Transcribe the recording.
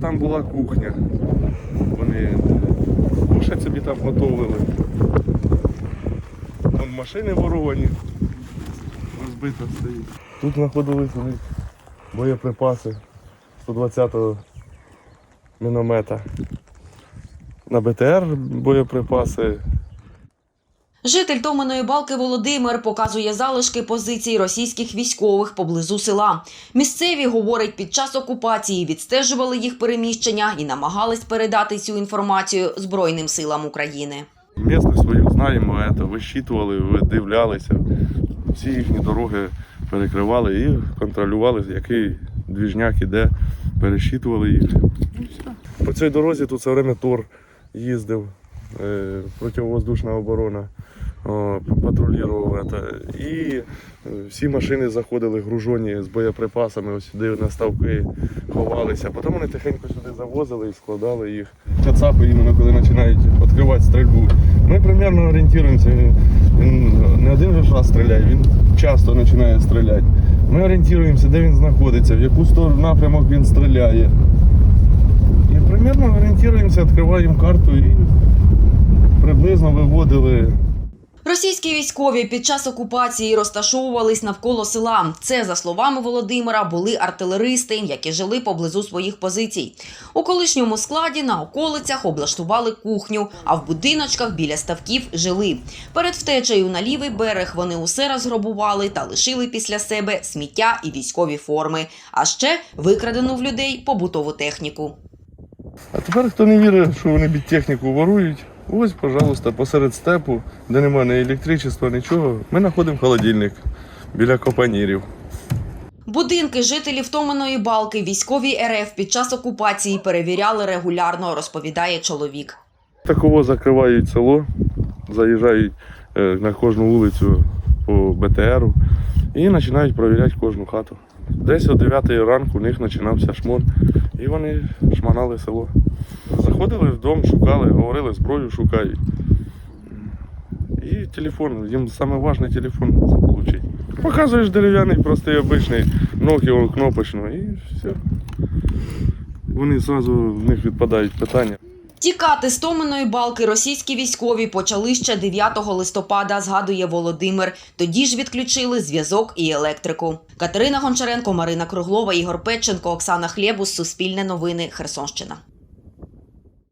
Там була кухня. Вони кушать собі там готували. Вон машини воровані. Розбито стоїть. Тут знаходились у боєприпаси 120-го міномета. На БТР боєприпаси. Житель Томиної балки Володимир показує залишки позицій російських військових поблизу села. Місцеві, говорить, під час окупації відстежували їх переміщення і намагались передати цю інформацію Збройним силам України. Місто свою знаємо, это, вищитували, видивлялися. Всі їхні дороги перекривали і контролювали, який двіжняк іде, пересчитували їх. По цій дорозі тут все время Тор їздив, е, противовоздушна оборона, патрулював. І е, всі машини заходили гружені з боєприпасами, ось сюди на ставки ховалися. Потім вони тихенько сюди завозили і складали їх. Кацапи іменно коли починають відкривати стрільбу. Ми примерно орієнтуємося. Він, він не один же раз стріляє, він часто починає стріляти. Ми орієнтуємося, де він знаходиться, в яку сторону напрямок він стріляє. І примерно орієнтуємося, відкриваємо карту і приблизно виводили Російські військові під час окупації розташовувались навколо села. Це, за словами Володимира, були артилеристи, які жили поблизу своїх позицій. У колишньому складі на околицях облаштували кухню, а в будиночках біля ставків жили. Перед втечею на лівий берег вони усе розграбували та лишили після себе сміття і військові форми, а ще викрадену в людей побутову техніку. А тепер хто не вірить, що вони техніку ворують, ось, пожалуйста, посеред степу, де немає ні електричества, нічого, ми знаходимо холодильник біля копанірів. Будинки жителів Томиної балки військові РФ під час окупації перевіряли регулярно, розповідає чоловік. Таково закривають село, заїжджають е, на кожну вулицю по БТРу і починають перевіряти кожну хату. Десь о 9 ранку у них починався шмон, і вони шманали село. Заходили в дом, шукали, говорили, зброю шукають. І телефон, їм саме важливий телефон заполучити. Показуєш дерев'яний, простий обичний, Nokia кнопочно і все. Вони одразу в них відпадають питання. Тікати з Томиної балки російські військові почали ще 9 листопада, згадує Володимир. Тоді ж відключили зв'язок і електрику. Катерина Гончаренко, Марина Круглова, Ігор Петченко, Оксана Хлєбус, Суспільне новини, Херсонщина.